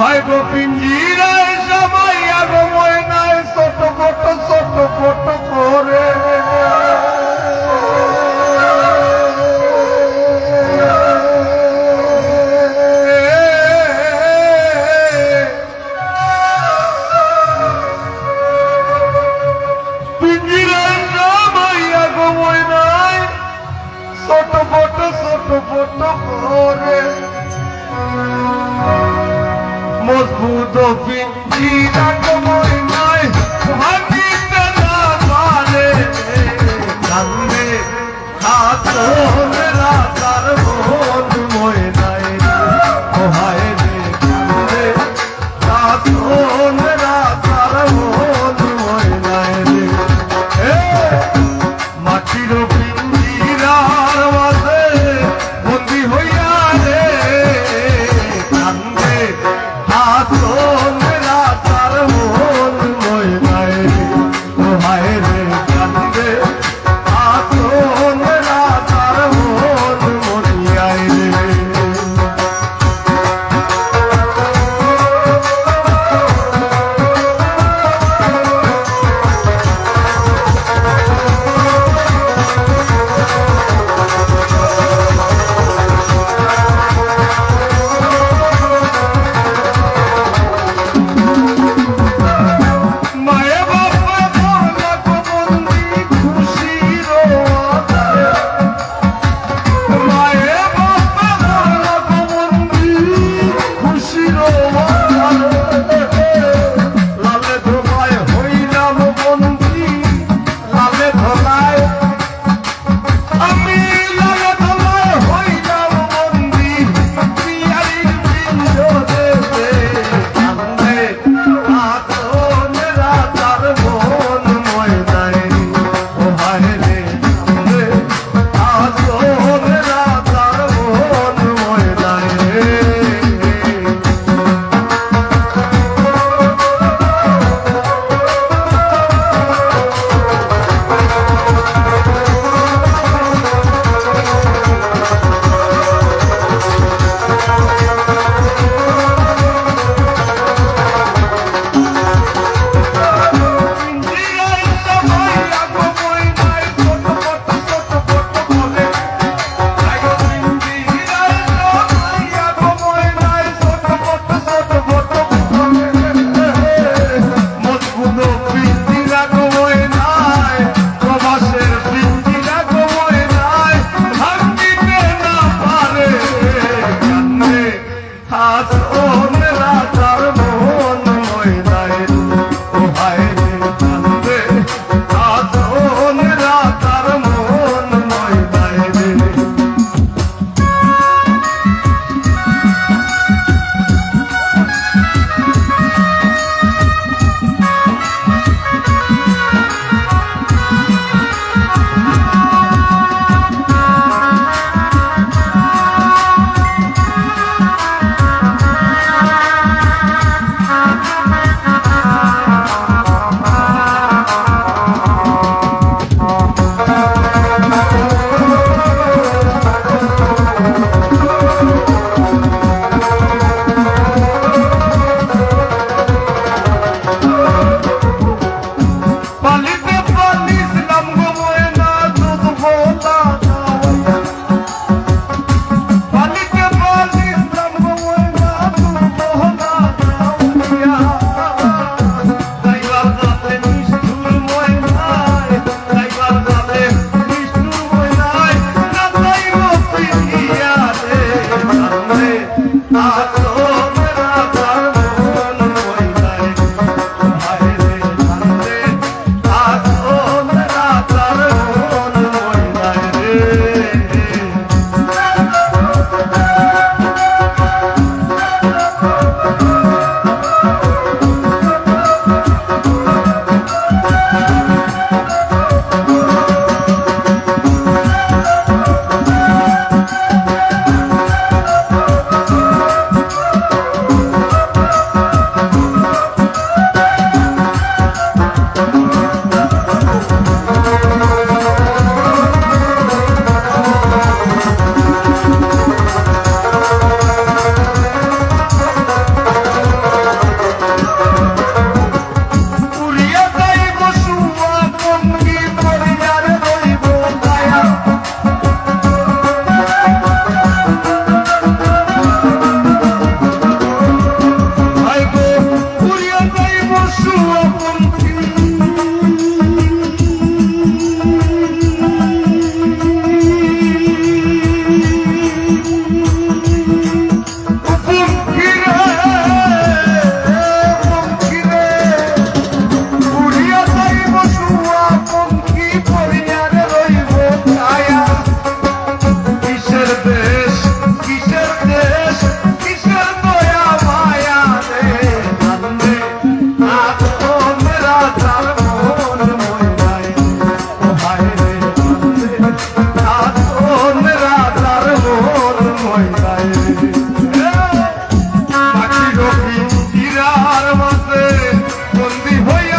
হয় গোপিঞ্জিরায় সবাই আগময় নাই ছোট ছোট ছোট ছোট করে ছোট ছোট ছোট ছোট করে। মজবুত পিঞ্জিরা কোমর নাই হাতিতে না পারে নামাতে বন্দি হইয়া